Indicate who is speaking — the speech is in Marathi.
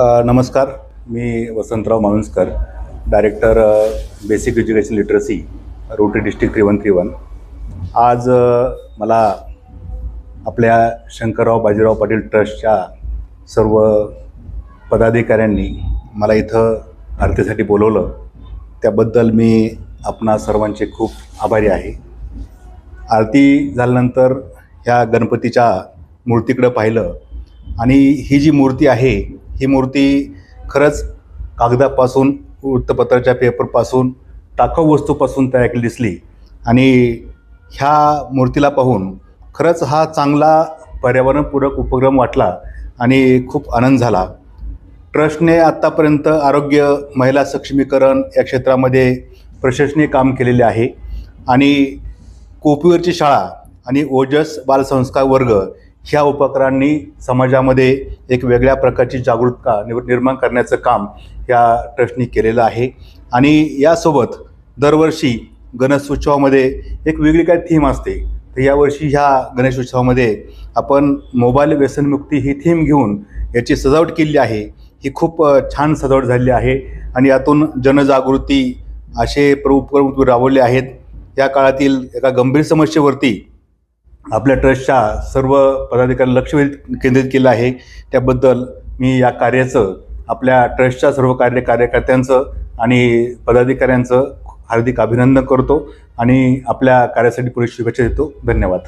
Speaker 1: नमस्कार. मी Vasantrao Malunskar director basic education literacy rotary district three one three one. आज मला आपल्या शंकरराव बाजीराव पाटील ट्रस्टच्या सर्व पदाधिकाऱ्यांनी मला इथं आरतीसाठी बोलवलं. त्याबद्दल मी आपणा सर्वांचे खूप आभारी आहे. आरती झाल्यानंतर ह्या गणपतीच्या मूर्तीकडं पाहिलं आणि ही जी मूर्ती आहे ही मूर्ती खरंच कागदापासून वृत्तपत्राच्या पेपरपासून टाकाऊ वस्तूपासून तयार केली दिसली. आणि ह्या मूर्तीला पाहून खरंच हा चांगला पर्यावरणपूरक उपक्रम वाटला आणि खूप आनंद झाला. ट्रस्टने आत्तापर्यंत आरोग्य महिला सक्षमीकरण या क्षेत्रामध्ये प्रशंसनीय काम केलेले आहे. आणि कोपीवरची शाळा आणि ओजस बालसंस्कार वर्ग ह्या उपक्रमांनी समाजामध्ये एक वेगळ्या प्रकारची जागरूकता निर्माण करण्याचं काम या ट्रस्टनी केलेलं आहे. आणि यासोबत दरवर्षी गणेशोत्सवामध्ये एक वेगळी काय थीम असते. तर यावर्षी ह्या गणेशोत्सवामध्ये आपण मोबाईल व्यसनमुक्ती ही थीम घेऊन याची सजावट केली आहे. ही खूप छान सजावट झालेली आहे. आणि यातून जनजागृती असे प्र उपक्रम राबवले आहेत. या काळातील एका गंभीर समस्येवरती आपल्या ट्रस्टच्या सर्व पदाधिकारी लक्ष केंद्रित केलं आहे. त्याबद्दल मी या कार्याचं आपल्या ट्रस्टच्या सर्व कार्य कार्यकर्त्यांचं आणि पदाधिकाऱ्यांचं हार्दिक अभिनंदन करतो आणि आपल्या कार्यासाठी पुढे शुभेच्छा देतो. धन्यवाद.